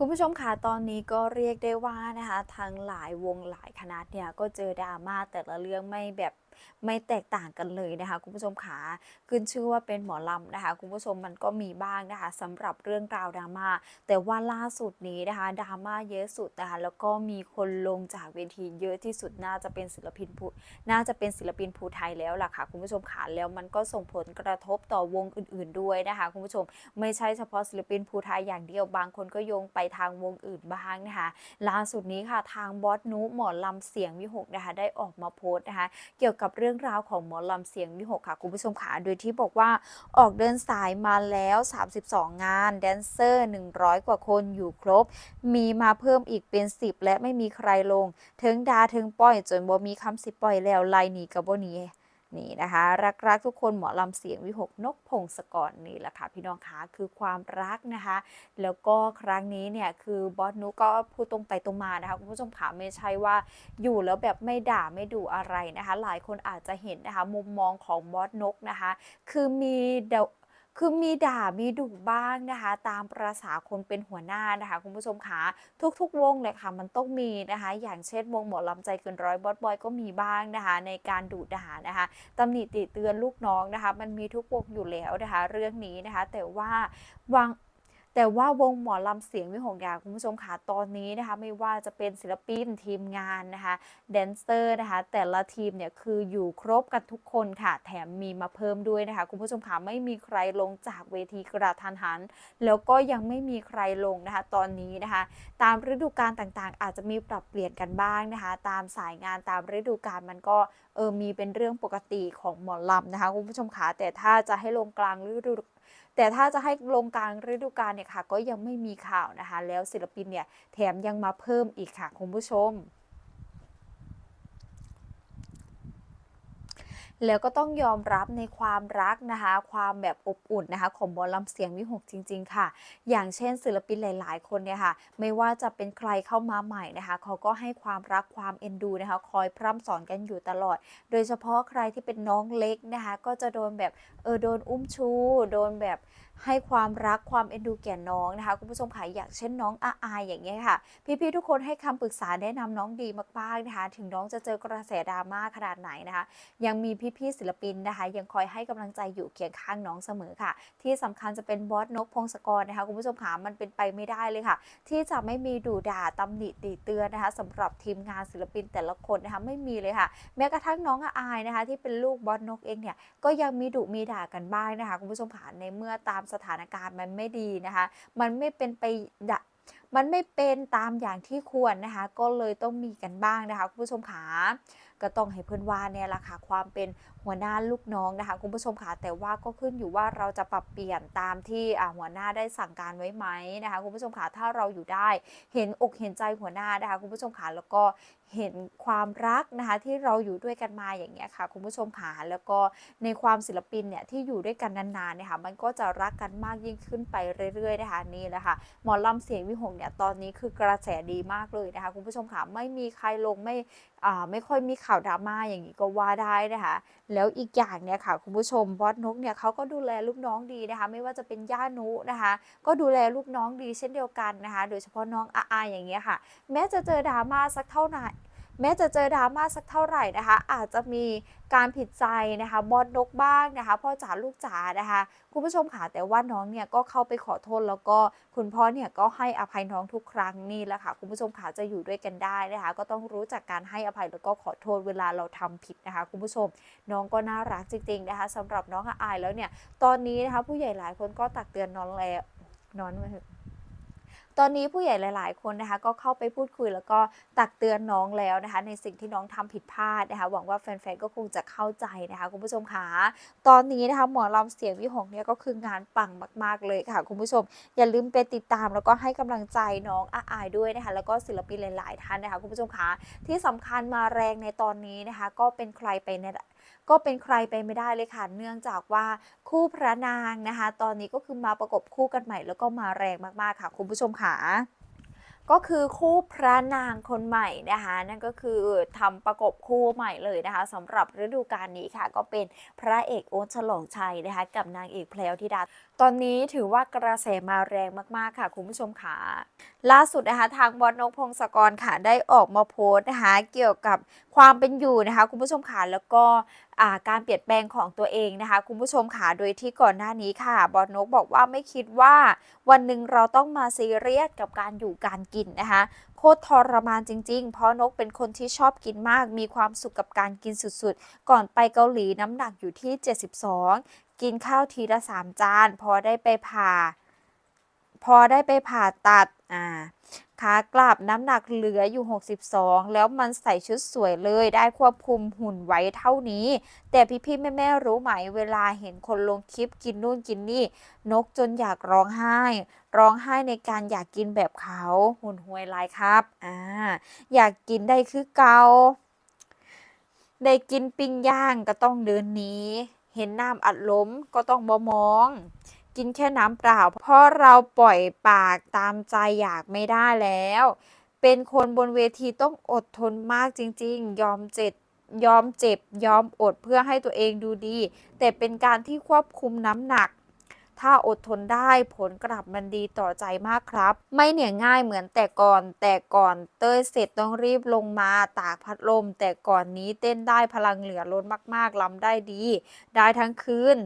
คุณผู้ชมคะตอนนี้ก็เรียกได้ว่านะคะทั้งหลายวงหลายคณะเนี่ยก็เจอดราม่าแต่ละเรื่องไม่แบบ ไม่แตกต่างกันเลยนะคะ คุณผู้ชมขาขึ้นชื่อว่าเป็นหมอลำนะคะ คุณผู้ชมมันก็มีบ้างนะคะสำหรับเรื่องราวดราม่าแต่ว่าล่าสุดนี้นะคะดราม่าเยอะสุดนะคะแล้วก็มีคนลงจากเวทีเยอะที่สุดน่าจะเป็นศิลปินผู้น่าจะเป็นศิลปินภูไทยแล้วล่ะค่ะคุณผู้ชมขาแล้วมันก็ส่งผลกระทบต่อวงอื่น ๆด้วยนะคะ คุณผู้ชมไม่ใช่เฉพาะศิลปินภูไทยอย่างเดียวบางคนก็โยงไปทางวงอื่นบ้างนะคะล่าสุดนี้ค่ะทางบอสนุหมอลำเสียงวิหกนะคะได้ออกมาโพสต์นะคะเกี่ยวกับเรื่องราวของหมอลำเสียงวิหกค่ะคุณผู้ชมค่ะโดยที่บอกว่าออกเดินสายมาแล้ว 32 งานแดนเซอร์ 100 กว่าคนอยู่ครบ มีมาเพิ่มอีกเป็น 10 และไม่มีใครลงทึงดาทึงป้อยจนบ่มีคำสิปล่อยแล้วไล่หนีกับบ่หนี นี่นะคะรักๆทุกคนหมอลำเสียงวิหกนกพงศกรนี่แหละค่ะพี่น้องคะคือความรักนะคะ แล้วก็ครั้งนี้เนี่ยคือบอสนุก็พูดตรงไปตรงมานะคะคุณผู้ชมขาไม่ใช่ว่าอยู่แล้วแบบไม่ด่าไม่ดูอะไรนะคะ หลายคนอาจจะเห็นนะคะมุมมองของบอสนกนะคะ คือมีเด คือมีด่ามีดุบ้างนะคะ ตามประษาคนเป็นหัวหน้านะคะ คุณผู้ชมคะทุกๆ วงเลยค่ะมันต้องมีนะคะ อย่างเช่นวงหมอลำใจเกินร้อยบอสบอยก็มีบ้างนะคะ ในการดุด่านะคะตำหนิติเตือนลูกน้องนะคะ มันมีทุกวงอยู่แล้วนะคะ เรื่องนี้นะคะ แต่ว่าวาง แต่ว่าวงหมอลำเสียงวิหงยาคุณผู้ชมค่ะตอนนี้นะคะไม่ว่าจะเป็นศิลปินทีมงานนะคะแดนเซอร์นะคะแต่ละทีมเนี่ยคืออยู่ครบกันทุกคนค่ะ แถมมีมาเพิ่มด้วยนะคะคุณผู้ชมค่ะไม่มีใครลงจากเวทีกระทันหัน แล้วก็ยังไม่มีใครลงนะคะตอนนี้นะคะ ตามฤดูกาลต่างๆ อาจจะมีปรับเปลี่ยนกันบ้างนะคะ ตามสายงานตามฤดูกาลมันก็เออมีเป็นเรื่องปกติของหมอลำนะคะคุณผู้ชมคะแต่ถ้าจะให้ลงกลางฤดู แต่ถ้าจะให้ลงกลางฤดูกาลเนี่ยค่ะก็ยังไม่มีข่าวนะคะ แล้วศิลปินเนี่ยแถมยังมาเพิ่มอีกค่ะคุณผู้ชม แล้วก็ต้องยอมรับในความรักนะคะ ความแบบอบอุ่นนะคะของบอลลำเสียงวิหกจริง ๆ ค่ะ อย่างเช่น ศิลปินหลาย ๆ คนเนี่ยค่ะ ไม่ว่าจะเป็นใครเข้ามาใหม่นะคะ เขาก็ให้ความรักความเอ็นดูนะคะ คอยพร่ำสอนกันอยู่ตลอด โดยเฉพาะใครที่เป็นน้องเล็กนะคะ ก็จะโดนแบบเออโดนอุ้มชู โดนแบบ ให้ความรักความเอ็นดูแก่น้องนะคะคุณผู้ชมค่ะอย่างเช่นน้องอาอายอย่างเงี้ยค่ะ พี่ๆทุกคนให้คำปรึกษาแนะนำน้องดีมากๆนะคะ ถึงน้องจะเจอกระแสดราม่าขนาดไหนนะคะ ยังมีพี่ๆศิลปินนะคะ ยังคอยให้กำลังใจอยู่เคียงข้างน้องเสมอค่ะ ที่สำคัญจะเป็นบอสนกพงศกรนะคะคุณผู้ชมค่ะมันเป็นไปไม่ได้เลยค่ะ ที่จะไม่มีดูด่าตำหนิติเตือนนะคะสำหรับทีมงานศิลปินแต่ละคนนะคะไม่มีเลยค่ะ แม้กระทั่งน้องอาอายนะคะ ที่เป็นลูกบอสนกเองเนี่ยก็ยังมีดุมีด่ากันบ้างนะคะคุณผู้ชมค่ะในเมื่อตามสถานการณ์มันไม่ดีนะคะ มันไม่เป็นไปดมันไม่เป็นตามอย่างที่ควรนะคะ ก็เลยต้องมีกันบ้างนะคะคุณผู้ชมขาก็ต้องให้เพื่อนว่าเนี่ยแหละค่ะความเป็นหัวหน้าลูกน้องนะคะ คุณผู้ชมค่ะแต่ว่าก็ขึ้นอยู่ว่าเราจะปรับเปลี่ยนตามที่หัวหน้าได้สั่งการไว้ไหมนะคะ คุณผู้ชมค่ะถ้าเราอยู่ได้ เห็นอกเห็นใจหัวหน้านะคะ คุณผู้ชมค่ะแล้วก็ เห็นความรักนะคะที่เราอยู่ด้วยกันมาอย่างเงี้ยค่ะคุณผู้ชมค่ะแล้วก็ในความศิลปินเนี่ยที่อยู่ด้วยกันนานๆเนี่ยค่ะมันก็จะรักกันมากยิ่งขึ้นไปเรื่อยๆนะคะนี่แหละค่ะหมอลำเสียงวิหงเนี่ยตอนนี้คือกระแสดีมากเลยนะคะคุณผู้ชมค่ะไม่มีใครลงไม่อ่าไม่ค่อยมีข่าวดราม่าอย่างนี้ก็ว่าได้นะคะแล้วอีกอย่างเนี่ยค่ะคุณผู้ชมบอสนกเนี่ยเขาก็ดูแลลูกน้องดีนะคะไม่ว่าจะเป็นย่านุนะคะก็ดูแลลูกน้องดีเช่นเดียวกันนะคะโดยเฉพาะน้องอาอาอย่างเงี้ยค่ะ แม้จะเจอดราม่าสักเท่าไหร่ แม้จะเจอดราม่าสักเท่าไหร่นะคะ อาจจะมีการผิดใจนะคะบอสนกบ้างนะคะพ่อจ๋าลูกจ๋านะคะคุณผู้ชมค่ะแต่ว่าน้องเนี่ยก็เข้าไปขอโทษแล้วก็คุณพ่อเนี่ยก็ให้อภัยน้องทุกครั้งนี่แหละค่ะ คุณผู้ชมค่ะจะอยู่ด้วยกันได้นะคะ ก็ต้องรู้จักการให้อภัยแล้วก็ขอโทษเวลาเราทำผิดนะคะ คุณผู้ชม น้องก็น่ารักจริงๆนะคะสำหรับน้องอาอายแล้วเนี่ยตอนนี้นะคะผู้ใหญ่หลายคนก็ตักเตือนน้องแล้วนอนมาเถอะ ตอนนี้ผู้ใหญ่หลาย ๆ คนนะคะก็เข้าไปพูดคุยแล้วก็ตักเตือนน้องแล้วนะคะ ในสิ่งที่น้องทำผิดพลาดนะคะ หวังว่าแฟน ๆ ก็คงจะเข้าใจนะคะคุณผู้ชมค่ะตอนนี้นะคะหมอลำเสียงวิหงเนี่ยก็คืองานปังมาก ๆ เลยค่ะคุณผู้ชม อย่าลืมไปติดตามแล้วก็ให้กำลังใจน้องอาอายด้วยนะคะ แล้วก็ศิลปินหลาย ๆ ท่านนะคะคุณผู้ชมคะที่สำคัญมาแรงในตอนนี้นะคะ ก็เป็นใครไปใน ก็เป็นใครไปไม่ได้เลยค่ะ เนื่องจากว่าคู่พระนางนะคะ ตอนนี้ก็คือมาประกบคู่กันใหม่แล้วก็มาแรงมากๆค่ะ คุณผู้ชมค่ะ ก็คือคู่พระนางคนใหม่นะคะนั่นก็คือทำประกบคู่ใหม่เลยนะคะสำหรับฤดูกาลนี้ค่ะ ก็เป็นพระเอกโอ๊ตฉลองชัยนะคะกับนางเอกแพลวธิดาตอนนี้ถือว่ากระแสมาแรงมากๆค่ะ คุณผู้ชมค่ะล่าสุดนะคะทางบอสนกพงศกรค่ะได้ออกมาโพสต์นะคะเกี่ยวกับความเป็นอยู่นะคะ คุณผู้ชมค่ะแล้วก็ การเปลี่ยนแปลงของตัวเองนะคะคุณผู้ชมค่ะโดยที่ก่อนหน้านี้ค่ะบอสนกบอกว่าไม่คิดว่า วันหนึ่งเราต้องมาซีเรียสกับการอยู่การกินนะคะโคตรทรมานจริงๆ เพราะนกเป็นคนที่ชอบกินมาก มีความสุขกับการกินสุดๆ ก่อนไปเกาหลีน้ำหนักอยู่ที่ 72 กินข้าวทีละ 3 จาน พอได้ไปผ่า พอได้ไปผ่าตัด อ่า ขากลับน้ำหนักเหลืออยู่ 62 แล้วมันใส่ชุดสวยเลยได้ควบคุมหุ่นไว้เท่านี้ แต่พี่ๆแม่ๆรู้ไหมเวลาเห็นคนลงคลิปกินนู่นกินนี่ นกจนอยากร้องไห้ ร้องไห้ในการอยากกินแบบเขาหุ่นห่วยลายครับอ่าอยากกินได้คือเกาได้กินปิ้งย่างก็ต้องเดินหนีเห็นน้ำอัดล้มก็ต้องบ่มอง กินแค่น้ำเปล่า เพราะเราปล่อยปากตามใจอยากไม่ได้แล้ว เป็นคนบนเวทีต้องอดทนมากจริง ๆ ยอมเจ็บยอมเจ็บ ยอมอดเพื่อให้ตัวเองดูดี แต่เป็นการที่ควบคุมน้ำหนัก ถ้าอดทนได้ผลกลับมันดีต่อใจมากครับ ไม่เหนื่อยง่ายเหมือนแต่ก่อน แต่ก่อนเต้ยเสร็จต้องรีบลงมาตากพัดลม แต่ก่อนนี้เต้นได้พลังเหลือล้นมากๆลำได้ดี ได้ทั้งคืน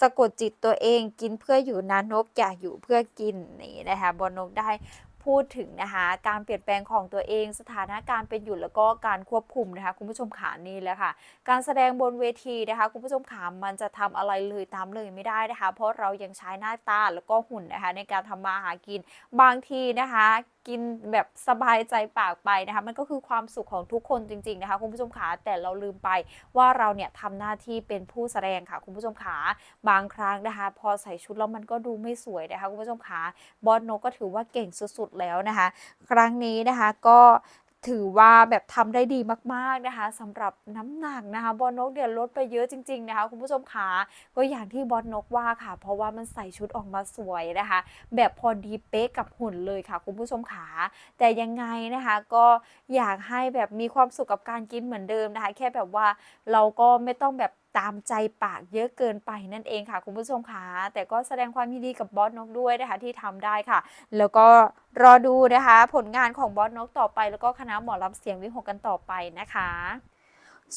สะกดจิตตัวเองกินเพื่ออยู่นะนกอย่าอยู่เพื่อกินนี่นะคะบอนกได้ พูดถึงนะคะการเปลี่ยนแปลงของตัวเอง สถานการณ์เป็นอยู่แล้วก็การควบคุมนะคะคุณผู้ชมขานี่แหละค่ะ การแสดงบนเวทีนะคะคุณผู้ชมขามันจะทำอะไรเลยตามเลยไม่ได้นะคะ เพราะเรายังใช้หน้าตาแล้วก็หุ่นนะคะในการทำมาหากินบางทีนะคะกินแบบสบายใจปากไปนะคะมันก็คือความสุขของทุกคนจริงๆนะคะคุณผู้ชมขาแต่เราลืมไปว่าเราเนี่ยทำหน้าที่เป็นผู้แสดงค่ะคุณผู้ชมขาบางครั้งนะคะ พอใส่ชุดแล้วมันก็ดูไม่สวยนะคะคุณผู้ชมขาบอสโนก็ถือว่าเก่งสุดๆแล้วนะคะ ครั้งนี้นะคะก็ถือว่าแบบทำได้ดีมากๆนะคะสำหรับน้ำหนักนะคะบอนกเดี๋ยวลดไปเยอะจริง ๆนะคะ คุณผู้ชมขาก็อย่างที่บอนกว่าค่ะ เพราะว่ามันใส่ชุดออกมาสวยนะคะ แบบพอดีเป๊ะกับหุ่นเลยค่ะ คุณผู้ชมขาแต่ยังไงนะคะ ก็อยากให้แบบมีความสุขกับการกินเหมือนเดิมนะคะ แค่แบบว่าเราก็ไม่ต้องแบบ ตามใจปากเยอะเกินไปนั่นเองค่ะ คุณผู้ชมคะแต่ก็แสดงความยินดีกับบอสนกด้วยนะคะที่ทำได้ค่ะ แล้วก็รอดูนะคะ ผลงานของบอสนกต่อไป แล้วก็คณะหมอลำเสียงวิหกกันต่อไปนะคะ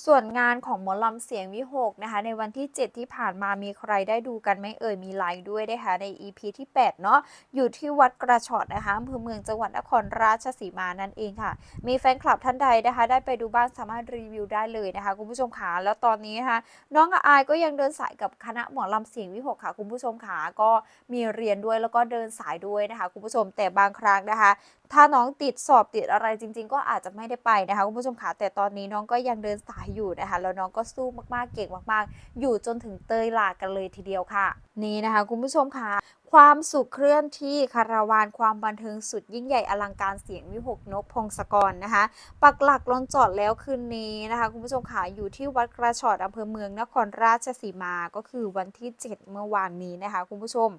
ส่วนงานของหมอลำเสียงวิหกนะคะ ในวันที่ 7 ที่ผ่านมามีใครได้ดูกันไหมเอ่ยมีไลค์ด้วยนะคะใน EP ที่ 8 เนาะอยู่ที่วัดกระชอดนะคะอำเภอเมืองจังหวัดนครราชสีมานั่นเองค่ะ มีแฟนคลับท่านใดนะคะ ได้ไปดูบ้างสามารถรีวิวได้เลยนะคะ คุณผู้ชมขาแล้วตอนนี้นะคะน้องอายก็ยังเดินสายกับคณะหมอลำเสียงวิหกค่ะ คุณผู้ชมขาก็มีเรียนด้วยแล้วก็เดินสายด้วยนะคะ คุณผู้ชมแต่บางครั้งนะคะ ถ้าน้องติดสอบติดอะไรจริง ๆ ก็อาจจะไม่ได้ไปนะคะคุณผู้ชมขาแต่ตอนนี้น้องก็ยังเดินสายอยู่นะคะแล้วน้องก็สู้มากๆเก่งมากๆ อยู่จนถึงเตยหลากันเลยทีเดียวค่ะ นี่นะคะคุณผู้ชมค่ะ ความสุขเคลื่อนที่คาราวานความบันเทิงสุดยิ่งใหญ่อลังการเสียงวิหกนกพงศกรนะคะปักหลักลงจอดแล้วคืนนี้นะคะ คุณผู้ชมค่ะอยู่ที่วัดกระชอดอำเภอเมืองนครราชสีมาก็คือวันที่ 7 เมื่อวานนี้นะคะ คุณผู้ชม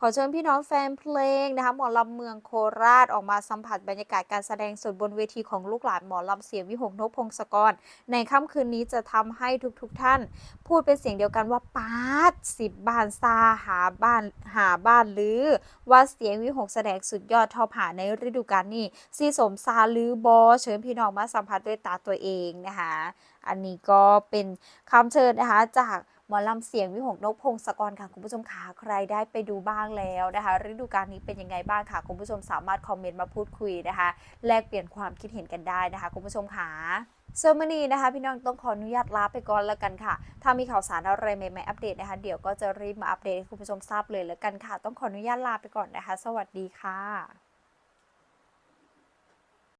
ขอเชิญพี่น้องแฟนเพลงนะคะหมอลำเมืองโคราชออกมาสัมผัสบรรยากาศการแสดงสดบนเวทีของลูกหลานหมอลำเสียงวิหกนกพงศกร ในค่ำคืนนี้จะทำให้ทุกๆทท่าน พูดเป็นเสียงเดียวกันว่าปาดสิบบ้านซาหาบ้านหาบ้านหรือ ว่าเสียงวิหกแสดงสุดยอดทอผ่าในฤดูกาลนี้ซีสมซาหรือบอเชิญพี่น้องมาสัมผัสด้วยตาตัวเองนะคะอันนี้ก็เป็นคำเชิญนะคะจากหมอลำเสียงวิหกนกพงศกรค่ะคุณผู้ชมคะใครได้ไปดูบ้างแล้วนะคะฤดูกาลนี้เป็นยังไงบ้างค่ะคุณผู้ชมสามารถคอมเมนต์มาพูดคุยนะคะ แลกเปลี่ยนความคิดเห็นกันได้นะคะคุณผู้ชมคะ เซอร์มานีนะคะพี่น้องต้องขออนุญาตลาไปก่อนแล้วกันค่ะ ถ้ามีข่าวสารอะไรใหม่ๆอัปเดตนะคะเดี๋ยวก็จะรีบมาอัปเดตให้คุณผู้ชมทราบเลยแล้วกันค่ะ ต้องขออนุญาตลาไปก่อนนะคะ สวัสดีค่ะ